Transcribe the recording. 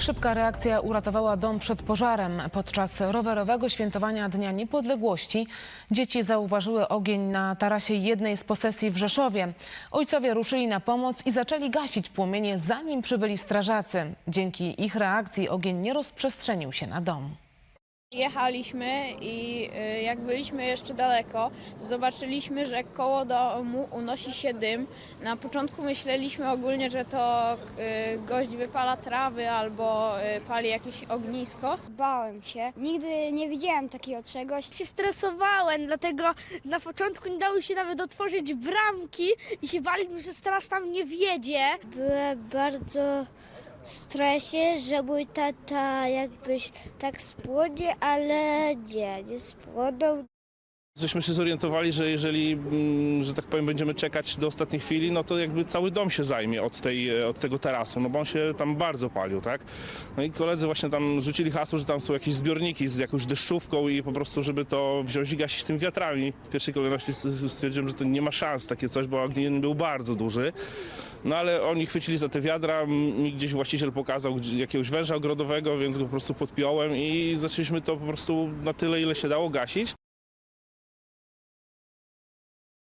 Szybka reakcja uratowała dom przed pożarem. Podczas rowerowego świętowania Dnia Niepodległości dzieci zauważyły ogień na tarasie jednej z posesji w Rzeszowie. Ojcowie ruszyli na pomoc i zaczęli gasić płomienie, zanim przybyli strażacy. Dzięki ich reakcji ogień nie rozprzestrzenił się na dom. Jechaliśmy i y, jak byliśmy jeszcze daleko, to zobaczyliśmy, że koło domu unosi się dym. Na początku myśleliśmy ogólnie, że to y, gość wypala trawy albo y, pali jakieś ognisko. Bałem się. Nigdy nie widziałem takiego czegoś. się stresowałem, dlatego na początku nie dało się nawet otworzyć bramki i się baliśmy, że straż tam nie wjedzie. Byłem bardzo stresie, że mój tata jakbyś tak spłonie, ale nie, nie spłonął. Żeśmy się zorientowali, że jeżeli, mm, że tak powiem, będziemy czekać do ostatniej chwili, no to jakby cały dom się zajmie od, tej, od tego tarasu, no bo on się tam bardzo palił, tak? No i koledzy właśnie tam rzucili hasło, że tam są jakieś zbiorniki z jakąś deszczówką i po prostu, żeby to wziąć i gasić tym wiatrami. W pierwszej kolejności stwierdziłem, że to nie ma szans takie coś, bo ogień był bardzo duży. No ale oni chwycili za te wiadra, mi gdzieś właściciel pokazał jakiegoś węża ogrodowego, więc go po prostu podpiąłem i zaczęliśmy to po prostu na tyle, ile się dało gasić.